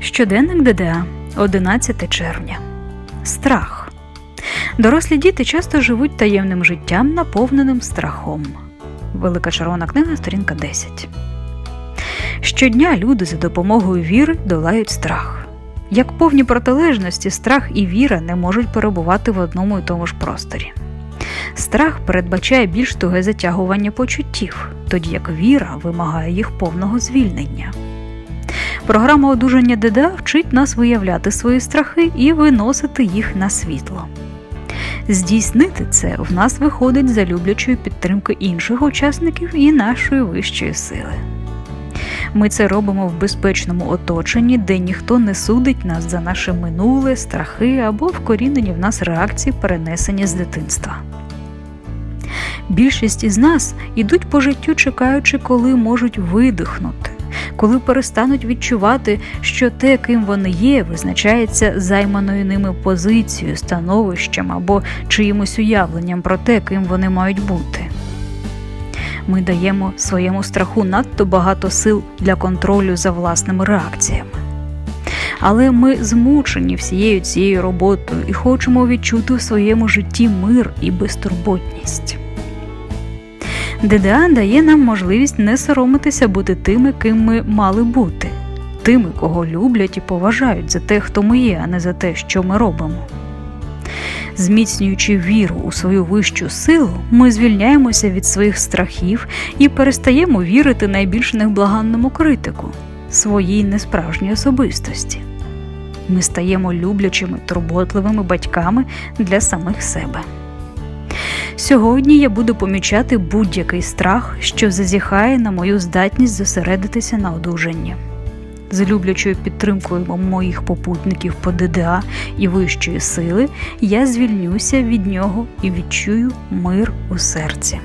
Щоденник ДДА, 11 червня. Страх. Дорослі діти часто живуть таємним життям, наповненим страхом. Велика червона книга, сторінка 10. Щодня люди за допомогою віри долають страх. Як повні протилежності, страх і віра не можуть перебувати в одному і тому ж просторі. Страх передбачає більш туге затягування почуттів, тоді як віра вимагає їх повного звільнення. Програма одужання ДДА вчить нас виявляти свої страхи і виносити їх на світло. Здійснити це в нас виходить за люблячої підтримки інших учасників і нашої вищої сили. Ми це робимо в безпечному оточенні, де ніхто не судить нас за наше минуле, страхи або вкорінені в нас реакції, перенесені з дитинства. Більшість із нас ідуть по життю, чекаючи, коли можуть видихнути, коли перестануть відчувати, що те, ким вони є, визначається займаною ними позицією, становищем або чиїмось уявленням про те, ким вони мають бути. Ми даємо своєму страху надто багато сил для контролю за власними реакціями. Але ми змучені всією цією роботою і хочемо відчути в своєму житті мир і безтурботність. ДДА дає нам можливість не соромитися бути тими, ким ми мали бути, тими, кого люблять і поважають за те, хто ми є, а не за те, що ми робимо. Зміцнюючи віру у свою вищу силу, ми звільняємося від своїх страхів і перестаємо вірити найбільш невблаганному критику своїй несправжній особистості. Ми стаємо люблячими, турботливими батьками для самих себе. Сьогодні я буду помічати будь-який страх, що зазіхає на мою здатність зосередитися на одужанні. З люблячою підтримкою моїх попутників по ДДА і вищої сили я звільнюся від нього і відчую мир у серці.